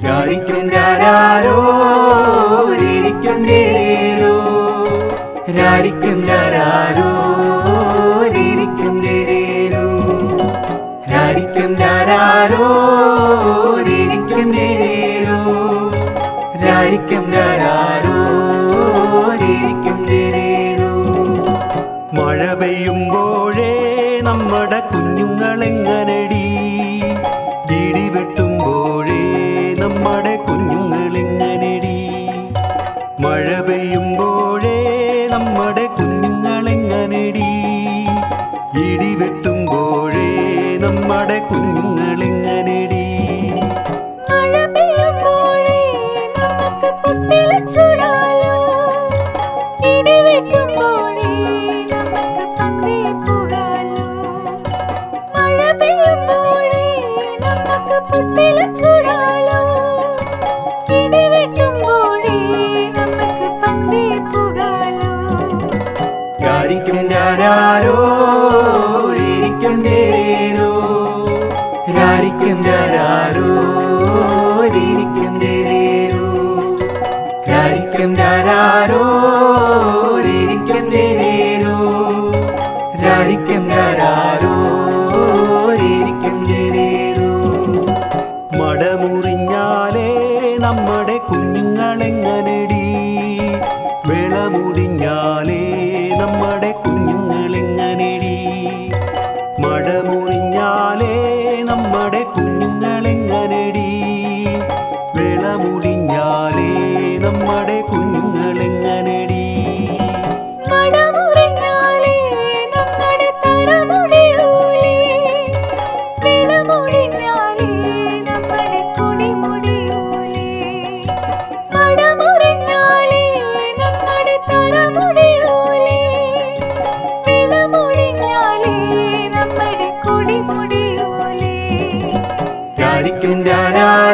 രാരിക്കും രാരാരോ രിരിക്കും രേരോ രാരിക്കും രാരാരോ രിരിക്കും രേരോ രാരിക്കും രാരാരോ രിരിക്കും രേരോ രാരിക്കും രാരാരോ രിരിക്കും രേരോ മഴ പെയ്യുമ്പോഴേ നമ്മുടെ കുഞ്ഞുങ്ങൾ കുഞ്ഞുങ്ങളെങ്ങനെ விடுவிட்டு kunjungan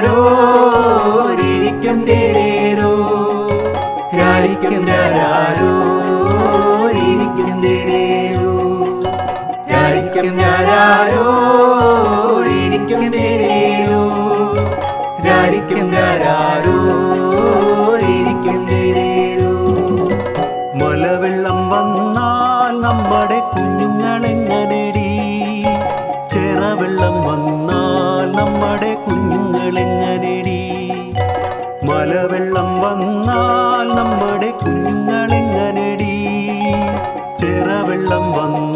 രാരോരിക്കും ഡേരേരോ രാരിക്കും രാരോരിക്കും ഡേരേരോ രാരിക്കും രാരോരിക്കും ഡേരേരോ രാരിക്കും രാരോരിക്കും ഡേരേരോ മലവെള്ളം വന്നാൽ നമ്മുടെ വെള്ളം വന്നാൽ നമ്മുടെ കുഞ്ഞുങ്ങളെങ്ങനെടി? ചെറവെള്ളം വന്നാൽ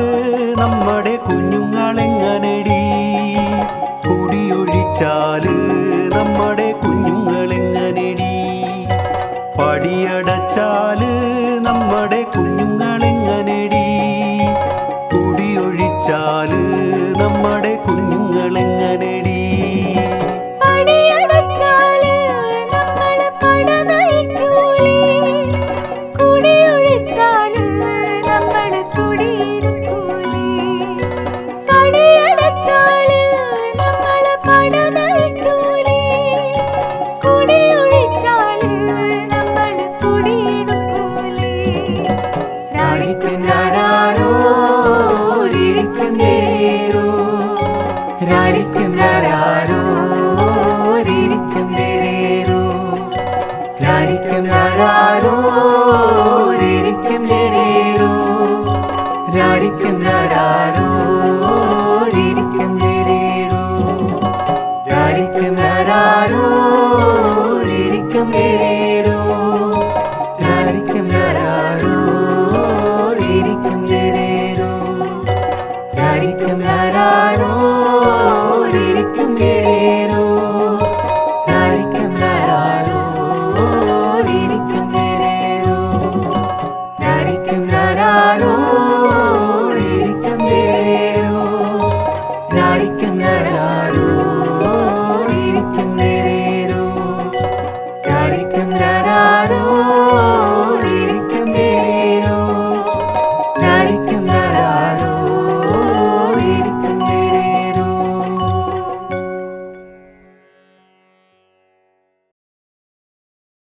രാരിക്കും രാരാരോ